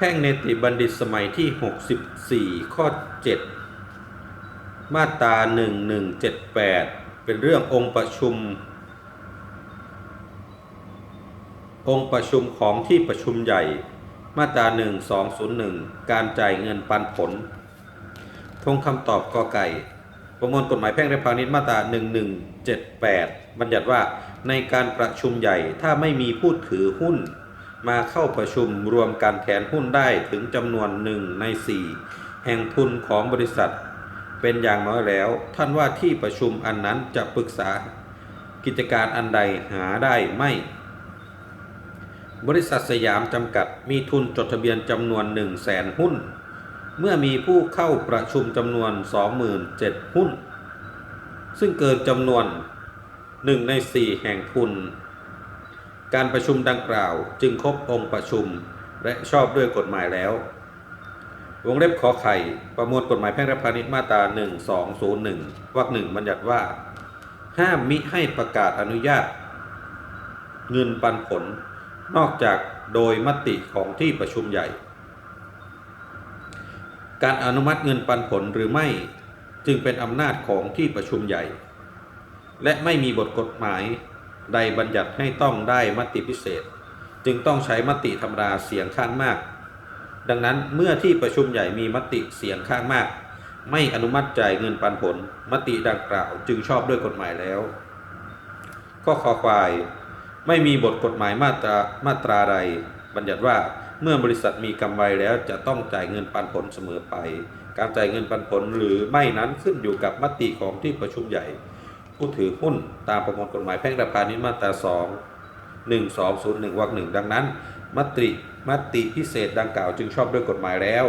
แพ่งเนติบัณฑิตสมัยที่ 64 ข้อ 7 มาตรา 1178 เป็นเรื่ององค์ประชุม องค์ประชุมของที่ประชุมใหญ่ มาตรา 1201 การจ่ายเงินปันผล ทงคำตอบกอไก่ ประมวลกฎหมายแพ่งและพาณิชย์มาตรา 1178 บัญญัติว่าในการประชุมใหญ่ถ้าไม่มีผู้ถือหุ้น มาเข้าประชุมรวมกันแทนหุ้นได้ถึงจำนวนหนึ่งใน 4 แห่งทุนของบริษัท เป็นอย่างน้อยแล้ว ท่านว่าที่ประชุมอันนั้นจะปรึกษา กิจการอันใดหาได้ไม่ บริษัทสยามจำกัดมีทุนจดทะเบียนจำนวน 1 0 0 0 0แสนหุ้น เมื่อมีผู้เข้าประชุมจำนวน 27,000หุ้น ซึ่งเกินจำนวน 1 ใน 4 แห่งทุน การประชุมดังกล่าวจึงครบองค์ประชุมและชอบด้วยกฎหมายแล้ว วงเล็บขอไข่ ประมวลกฎหมายแพ่งและพาณิชย์มาตรา 1201 วรรคหนึ่งบัญญัติว่า ห้ามมิให้ประกาศอนุญาต เงินปันผล นอกจากโดยมติของที่ประชุมใหญ่ การอนุมัติเงินปันผลหรือไม่จึงเป็นอำนาจของที่ประชุมใหญ่ และไม่มีบทกฎหมาย ใดบัญญัติให้ต้องได้มติพิเศษ จึงต้องใช้มติธรรมดาเสียงข้างมาก ดังนั้นเมื่อที่ประชุมใหญ่มีมติเสียงข้างมาก ไม่อนุมัติจ่ายเงินปันผล มติดังกล่าวจึงชอบด้วยกฎหมายแล้วข้อคอควาย ไม่มีบทกฎหมายมาตรามาตราใด บัญญัติว่าเมื่อบริษัทมีกำไรแล้วจะต้องจ่ายเงินปันผลเสมอไป การจ่ายเงินปันผลหรือไม่นั้นขึ้นอยู่กับมติของที่ประชุมใหญ่ ผู้ถือหุ้นตามประมวลกฎหมายแพ่งและพาณิชย์มาตรา 2 1 2 0 1วรรคหนึ่งดังนั้น มติมติพิเศษดังกล่าวจึงชอบด้วยกฎหมายแล้ว